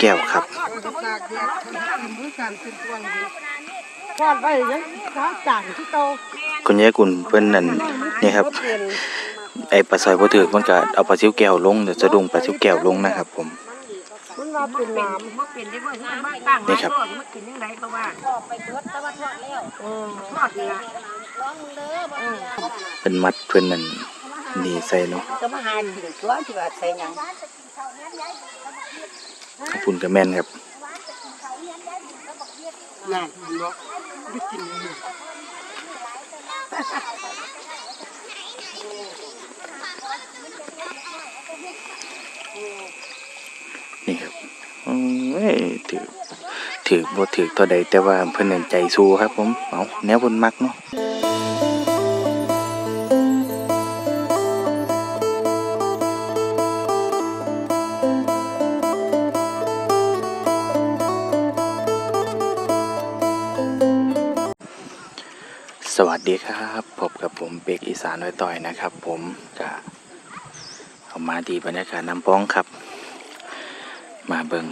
แก้วครับตากแดดทำมือการเป็นตัวอยู่ทอดไว้ยังท้าจ่างที่โตคุณยายกุลเพิ่นนั่นนี่ครับไอ้ปลาซอยบ่ถือมันก็เอาปลาซิวแก้วลงเดี๋ยวจะดุงปลาซิวแก้วลงนะครับ ผมมันว่าเป็นน้มันเป็นได้บ่ที่มันตั้งนี่ครับมันกินยังไงก็ว่าำเออทอดนี่ล่ะเป็นมัดเพิ่นนั่นนี่ใส่เนาะ ข่าใส่หยังขอบคุณกับแม่นครับน่าเนาะได้กินอยู่นี่ครับเอ้ยถือถือบ่ถือตัวใดแต่ว่าเพิ่นนั่นใจสู้ครับผม เอาแนวเพิ่นมักเนาะ สดีครับพบกับผมเบกอีสานน้อยต่อยนะครับ ผมก็เอามาดีบรรยากาศน้ำป้องครับ มาเบิ่ง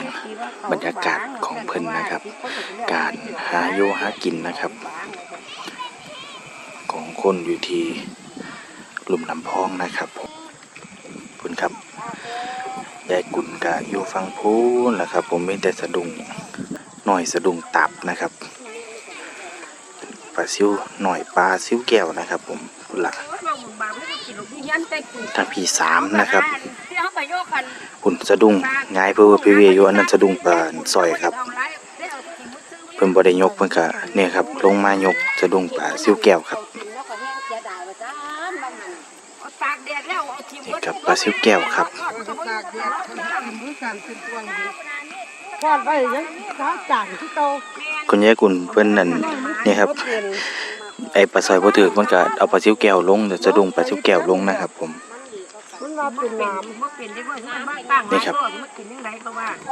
บรรยากาศของเพิ่นนะครับ การหาอยู่หากินนะครับ ของคนอยู่ที่ลุ่มน้ำพองนะครับผมคุณครับยายกุลกะอยู่ฟังพูนแหละครับ ผมมีแต่สะดุ้งหน่อยสะดุ้งตับนะครับ ปลาซิวหน่อยปลาซิวแก้วนะครับ ผมพุ่นละทางพี่สามนะครับที่เฮาไปโยกกันคุณสะดุ้งง่ายเพื่อพิเวอยู่อันนั้นสะดุ้งปลาซอยครับ เพิ่นบ่ได้ยกเพิ่นก็เนี่ยครับลงมายกสะดุ้งปลาซิวแก้วครับตากแดดแล้วเอาทิ่มนี่ครับปลาซิวแก้วครับตากแดดทำมือการเป็นตัวอยู่ทอดไว้ยังท้าจ่างที่โต คุณยายกุลเพิ่นนั่นนี่ครับไอ้ปลาซอยบ่ถือมันก็เอาปลาซิวแก้วลงเดี๋ยวสะดุ้งปลาซิวแก้วลงนะครับ ผมมันว่าเป็นน้มันเป็นได้บ่ที่มันตั้งนี่ครับมันกินยังไงก็ว่าำ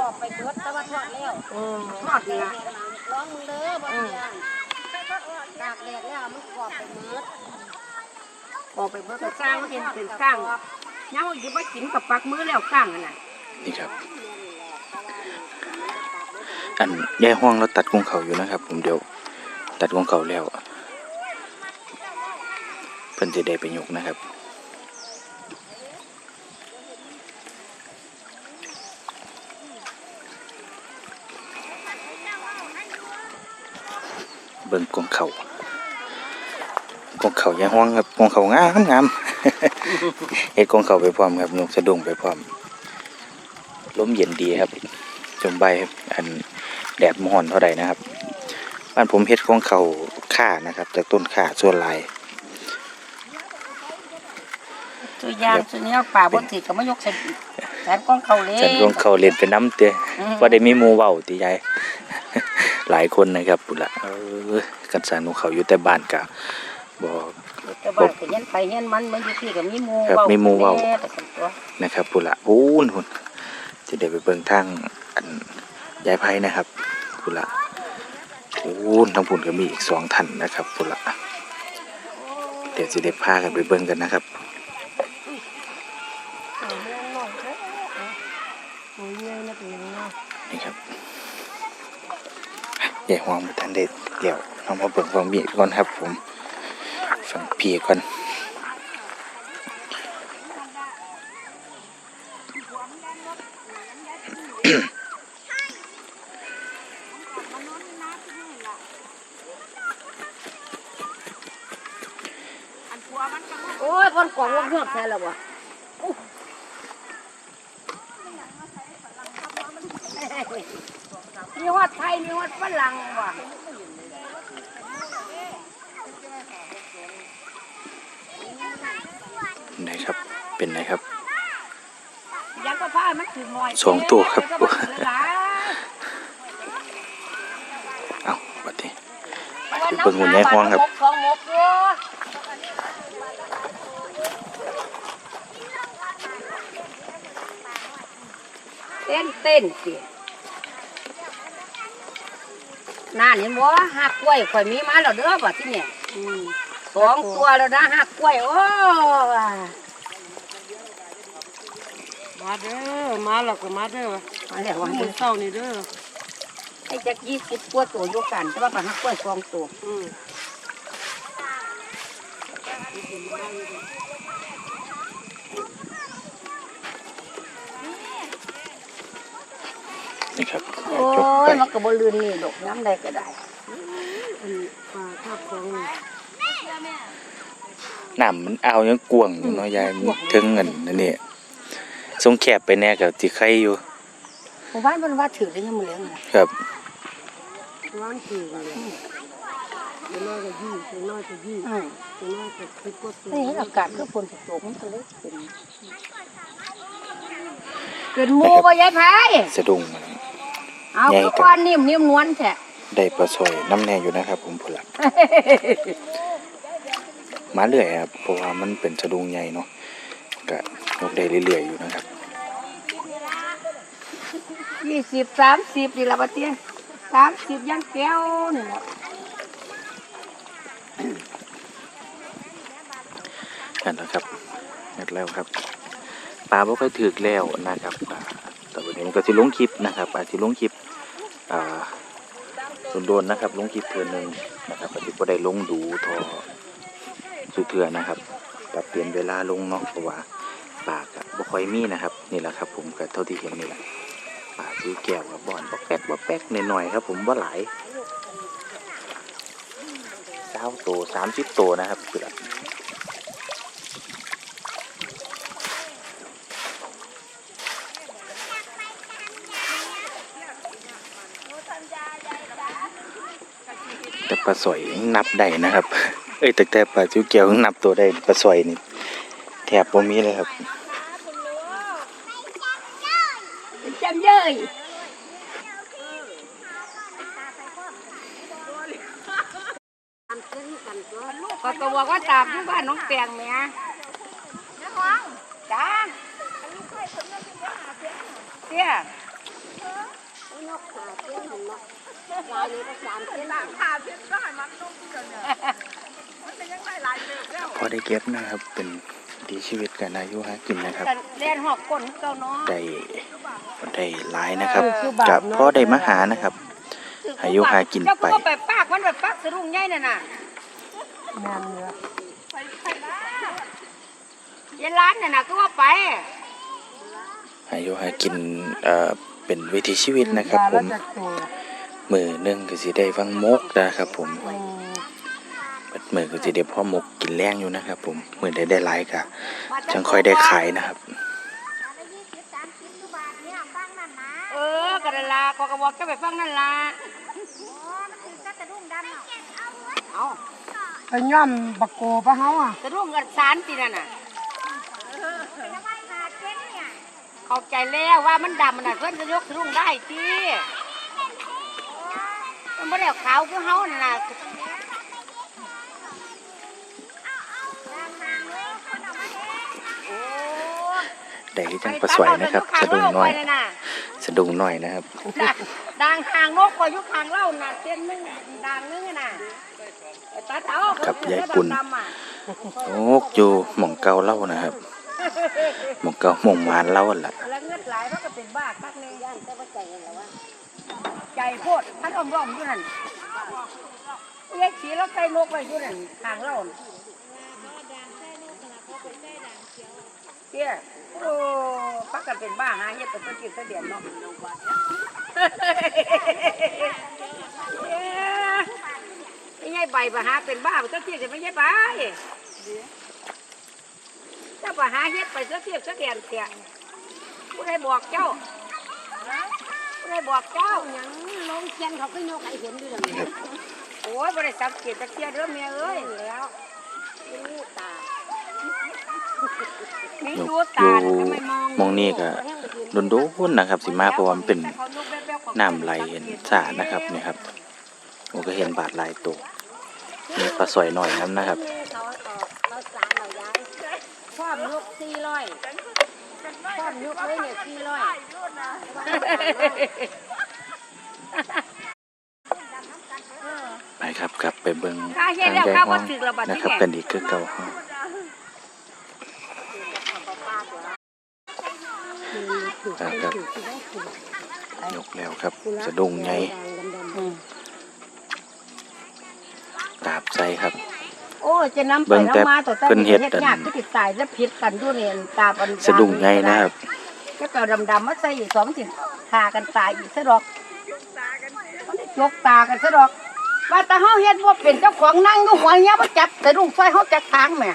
เออทอดนี่ล่ะเออออกไปเบิ่งก็สร้างมันเป็นเป็นสร้างยังว่าสิบ่กินกับปักมือแล้วสร้างนั่นน่ะนี่ครับ อันแยายห้องเราตัดกงเขาอยู่นะครับ ผมเดี๋ยวตัดกงเขาแล้วเพิ่นจะได้ไปยกนะครับเบิ่งกรงเขากรงเขายาห้องครับกรงเขางามงามเฮ็ดกรงเขาไปพร้อมครับยกสะดุ้งไปพร้อมลมเย็นดีครับ จมใบอัน แดดมอนเท่าใดนะครับบ้านผมเฮ็ดของเขาข่านะครับจากต้นข่าส่วนลายตัวยางตัวนี้เอาป่าบ่ติดก็มายกใส่แถมกองเขาเลยฉันของเขาเล่นไปน้ำเตะอืมว่าได้มีหมูเว้าติยายหลายคนนะครับปุนละเออกันสานของเขาอยู่แต่บ้านกะบอกแต่บ้านก็ยันไปยันมันมันอยู่ที่ก็มีหมู่ครับมีหมู่เว้าแน่แต่กันตัวนะครับปุนละโอ้นหุ่นจะได้ไปเบิ่งทางอัน ยายไพ่นะครับปุละโอ้นทางปุ่นก็มีอีกสองท่านนะครับปุละเดี๋ยวจะได้พากันไปเบิ่งกันนะครับโอ้ยเนี่ยนะเป็นยังไงนี่ครับใหญ่หวงมาทันเด็ดเดี๋ยวเรามาเบิ่งฟังบีก่อนครับผมฟังเพี่ก่อน โอ้ยคนกองวงเฮือกแท้แล้วบ่มีฮอดไทยมีฮอดฝรั่งว่ะไหนครับ เป็นไหนครับยังก็พามันถือหน่อยสองตัวครับเอาบัดนี้ไปเบิ่งหุ่นใหญ่ห้องครับ ของหมกอยู่ เต้นเต้นสินั่นเห็นบ่หักกล้วยข่อยมีมาแล้วเด้อบ่ที่เนี่ยอืมสองตัวแล้วนะหักกล้วยโอ้มาเด้อมาแล้วก็มาเด้อมาแล้วว่าหมูเศร้านี่เด้อไอ้จักยี่สิบกว่าตัวอยู่กันแต่ว่าปลาฮักกล้วยกองตัวอืม ครับโอ้จบไปยมันก็บ่ลืนนี่ดอกน้ำใดก็ได้อันปลาคาบของนี่น้ำมันเอาวยังกวางอยู่เนาะยายมันถึงเงินนั่นนี่ทรงแคบไปแน่กับที่ใครอยู่หมู่บ้านมันว่าถือได้ยังมือเลี้ยงน่ะครับร้านคือกันเลยเดี๋ยวน้อยก็ยี่เดี๋ยวน้อยก็ยี่อืมเดี๋ยวน้อยก็คิดว่าตัวนี่อากาศคือฝนตกมันก็เลยเป็นเป็นหมูบ่ยายไผสะดุ้งมัน เอาใหญ่คือกันก้อนนิ่มนิ่มนวลแท้ได้ปลาซอยน้ำแน่อยู่นะครับ ผมพุ่นละมาเรื่อยครับเพราะว่ามันเป็นสะดุ้งใหญ่เนาะก็ยกได้เรื่อยๆอยู่นะครับยี่สิบสามสิบนี่ละบัดเตี้ยสามสิบยังแก้วนี่แหละนั่นแหละครับนัดแล้วครับปลาบ่ค่อยถึกแล้วนะครับอ่า แต่วันนี้มันก็สิลงคลิปนะครับอาจสิลงคลิปอ่าโดนๆนะครับ ลงคลิปเทื่อหนึ่งนะครับอาจสิบ่ได้ลงดูทอสุเทื่อนะครับปรับเปลี่ยนเวลาลงเนาะเพราะว่าปาก็บ่ค่อยมีนะครับนี่แหละครับ ผมก็เท่าที่เห็นนี่แหละปาซื้อแก้วกับบ่อนบ่แป๊กบ่แป๊กหน่อยๆครับ ผมบ่าหลายเก้าตัวสามสิบตัวนะครับคือ แต่ปลาสอยนับได้นะครับ เอ้ยแต่แต่ปลาจิ้วแก้วยังนับตัวได้ปลาสอยนี่แทบบ่มีเลยครับจำเยยก็ตัวกว่าตามที่บ้านน้องแตงเนี่ยจ้าเตี้ย พอได้เก็บนะครับเป็นดีชีวิตกันอายุหากินนะครับกันเล่นหอกก้นเก่าเนาะได้ได้หลายนะครับกับพ่อได้มาหานะครับอายุหากินไปเจ้าก็ไปปากมันไปปากสะดุ้งใหญ่นั่นน่ะแม่นเนื้อยายร้านน่ะนะก็ว่าไปอายุหากินเอ่อเป็นวิถีชีวิตนะครับผม ปลาแล้วจากตัวมือหนึงก็สิได้ฟังมกนะครับผมอืมเบิดมือก็สิได้พ่อมกกินแรงอยู่นะครับผมมือได้ได้หลายก็จังค่อยได้ขายนะครับเออกระลาก็กระบอกจะไปฟังนั่นล่ะเอาไปย่อมบักโกปะเฮาอะสะดุ้งกันสารตีนั่นน่ะเข้าใจแล้วว่ามันดำมันน่ะเพิ่นจะยกสะดุ้งได้จี มันไม่ได้ขาวคือเฮาน่ะนะโอ้ได้ที่จังปลาสวยนะครับ สะดุ้งน้อยไปตัดเอาไปข้างเล่าไปน่ะสะดุ้งน้อยนะครับด่างด่างหางนกคอยอยู่ข้างเล่าน่ะเส้นหนึงด่างหนึงอะน่ะไปตัดเอาครับยายปุ่นดำๆอะโอ้อยู่หม่องเก่าเล่านะครับหม่องเก่าหม่องมานเล่าหั่นล่ะแล้วเงือดไหลมันก็เป็นบ้าคักเลยย่านแต่ว่าใจกันแล้ววะ ใจโพดท่านอมร่อมอยู่นั่นยายขี่แล้วใส่นกไว้อยู่นั่นข้างเล่าเตี้ยโอ้พักกันเป็นบ้าหาเฮ็ดแต่เป็นกินแต่เดียนเนาะเอ้ยไม่ใช่ใบปะหาเป็นบ้ามันก็เทียบจะไม่ใช่ใบเจ้าปะหาเฮ็ดไปเสียเทียบเสียแดนเสียผู้ใดบอกเจ้า ผู้ใดบอกเจ้าหยังลงเทียนเขาก็ยกให้เห็นด้วยล่ะโอ้ยบริสังเกตตะเกียเด้อเมียเอ้ยแล้วดูตามีอยู่ดูอตายู่ทำไมมองหมองนี้ก็โดนๆนะครับ สิมาเพราะว่ามันเป็นน้ำไหลเห็นสานะครับนี่ครับผมก็เห็นบาดหลายตัวมีปลาสวยหน่อยน้ำนะครับเขาเราสารเราย้ายพร้อมยกสี่ร้อย พร้อมยกเลยเนี่ยสี่ร้อยไปครับกลับไปเบิ่งข้าเฮ็ทาดงแล้วแดข้างห้บ่องถึกระบาดนะที่ครับแก่กันอีกคือเก่าห้องครับครับยกแล้วครับสะดุ้งไงอืมตาบใส่ครับ โอ้ยจะนำเบิ่ไปงแต่นำมาต่อเพิ่นเฮ็ดฮ็ดอันยากคือติดตายแล้วผิดกันด้วยเนี่ยตาบันสะดุ้งไงนะครับแค่เปลดำๆมาใส่อีกสองสิทากันตายอีกซะดอกมันได้จกตากันซะดอกว่าแต่เฮาเฮ็ดว่าเป็นเจ้าของนั่งอยู่หัวเนี้ยมาจับสะดุ้งซอยเฮาจักทางแหม่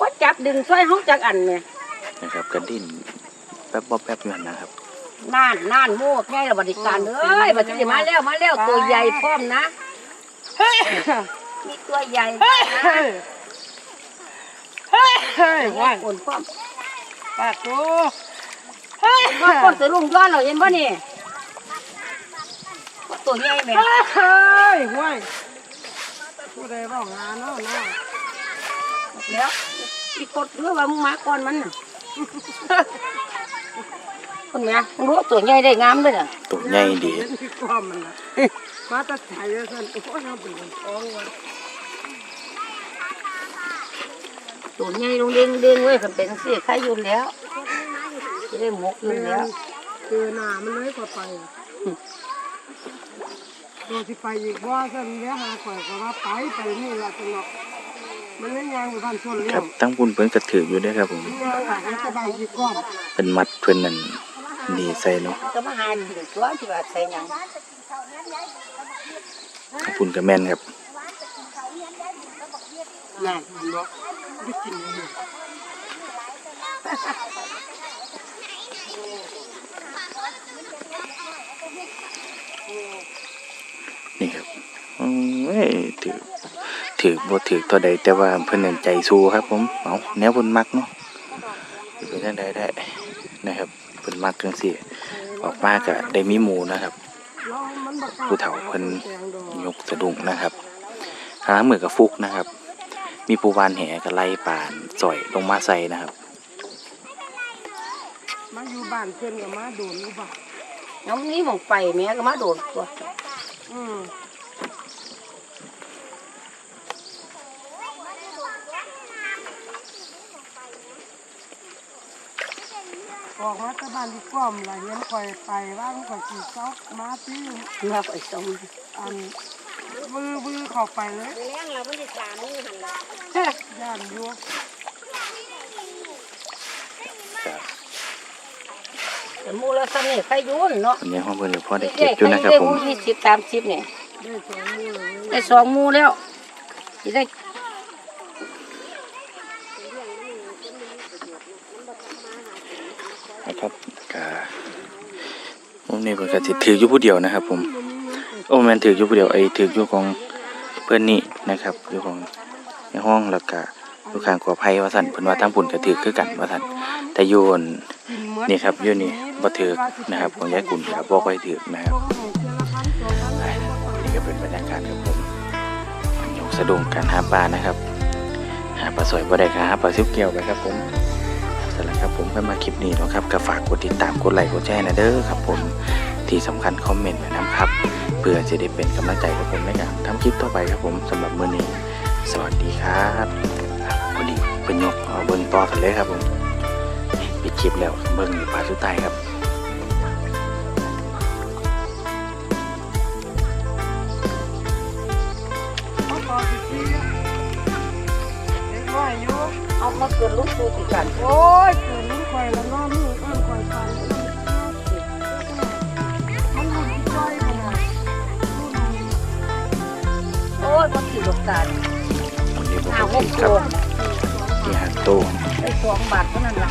ว่าจับดึงซอยเฮาจักอันแหม่นะครับกระดิ่นแป๊บบ่แป๊บอยู่หั่นนะครับน่านน่านโมกไงละบริการเอ้ยบัดนี้มาแล้วมาแล้วตัวใหญ่พร้อมนะ มีตัวใหญ่นะเฮ้ยเฮ้ยเฮ้ยว่ายคนพร้อมปากโตเฮ้ยเห็นว่าคนสะดุ้งย้อนเหรอเห็นบ่นี่ตัวใหญ่แหม่เฮ้ยว่ายผู้ใดบ้างงานเนาะเนาะแล้วอีกคนเรื่องว่ามึงมาก่อนมันน่ะคนเนี้ยมึงรู้ว่าตัวใหญ่ได้งามเลยน่ะตัวใหญ่ดีเห็นที่ควา มมันนะมาแตัดไทยแล้วสั่นโอ้ยเอาเป็นคนท้องว่ะตัวใหญ่ลงเด้งเด้งเว้ยมันเป็นสิใครอยู่แล้วจะได้หมกอยู่แล้วคือหน้ามันเลยกว่าไปตัวที่ไปอีกว่าสั่นเลี้ยหาข่อยก็ว่าไปไปนี่ละสนอกมันเล่นยางอยู่บ้านชนคเลี้ยรัวบตั้งปุ่นเพิ่นกระถืออยู่เด้อครับผมยางหลังมันจะได้อีกก้อนเป็นมัดเพิ่นนั่นดีใส่เนาะก็มาหาถึงตัวที่ว่าใส่หยัง ขอบคุณกับแม่นครับนี่ครับเอ้ยถือถือบ่ถือตัวใดแต่ว่าเพิ่นนั่นใจสู้ครับผมเอาแนวเพิ่นมักเนาะเป็นจังไดได้นะครับเพิ่นมักจังซี่ ออกมาก็ได้มีหมูนะครับ ผู้เฒ่าเพิ่นยกสะดุ้งนะครับทางมือกับฟุกนะครับ มีปูวานแหกับไล่ป่านสอยลงมาใส่นะครับมาอยู่บ้านเพื่อนก็มาโดนอยู่บ้านน้ำนี้มองไปแม่ก็มาโดนตัวอืม ออกมาจากบ้านดีกว่าล่ะเห็นข่อยไปว่างข่อยสิเซามาตื้อมาไปส่งอันวือวือเข้าไปเลยเลี้ยงเราไม่ได้สามีหันละเฮ้ยย่านอยู่แต่มูเราสนิทใครยุ่นเนาะวันนี้ห้องเพื่อนหลวงพ่อได้เด็เก็บกอยู่ใครนะครับได้ผมมูยี่สิบสามสิบเนี่ยได้สองมือเลยได้สองมูแล้วที่ได้ นะครับกาผมนี่เพิ่นก็สิถืออยู่ผู้เดียวนะครับ ผม โอ้แม่นถืออยู่ผู้เดียวไอ้ถืออยู่ของเพื่อนนี่นะครับอยู่ของในห้องแล้วก็อยู่ข้างกอไผ่ว่าซั่นเพิ่นว่าทางพุ่นก็ถือคือกันว่าซั่นแต่อยู่อั่นนี่ครับอยู่นี่บ่ถือนะครับ ของยายกุลก็บ่ค่อยถือนะครับนี่ก็เป็นบรรยากาศครับผมยกสะดุ้งการหาปลานะครับหาปลาสวยบ่ได้ก็หาปลาซิวเกี่ยวไปครับผม สำหรับครับผมก็มาคลิปนี้นะครับก็ฝากกดติดตามกดไลค์กดแชร์นะเด้อครับผมที่สำคัญคอมเมนต์ไว้นะครับเพื่อจะได้เป็นกำลังใจกับผมในการทำคลิปต่อไปครับผมสำหรับมื้อนี้ สวัสดีครับพอดีเป็นยกเบิ้งต่อกันเลยครับผมปิดคลิปแล้วเบิ้งอยู่ปลาสุดท้ายครับ อามาเกินลูกตูติกันโอ้ยเกิดลุ้นข่อยแล้วน้อมืออ้อนข่อยฟันมันหลุดจ้อยขนาดนี้โอ้ยมันถือลูกตาลวันนี้ผมห้าก็หกคตัรัวบที่หาดโต้ไอ้สองบาทเท่านั้นละ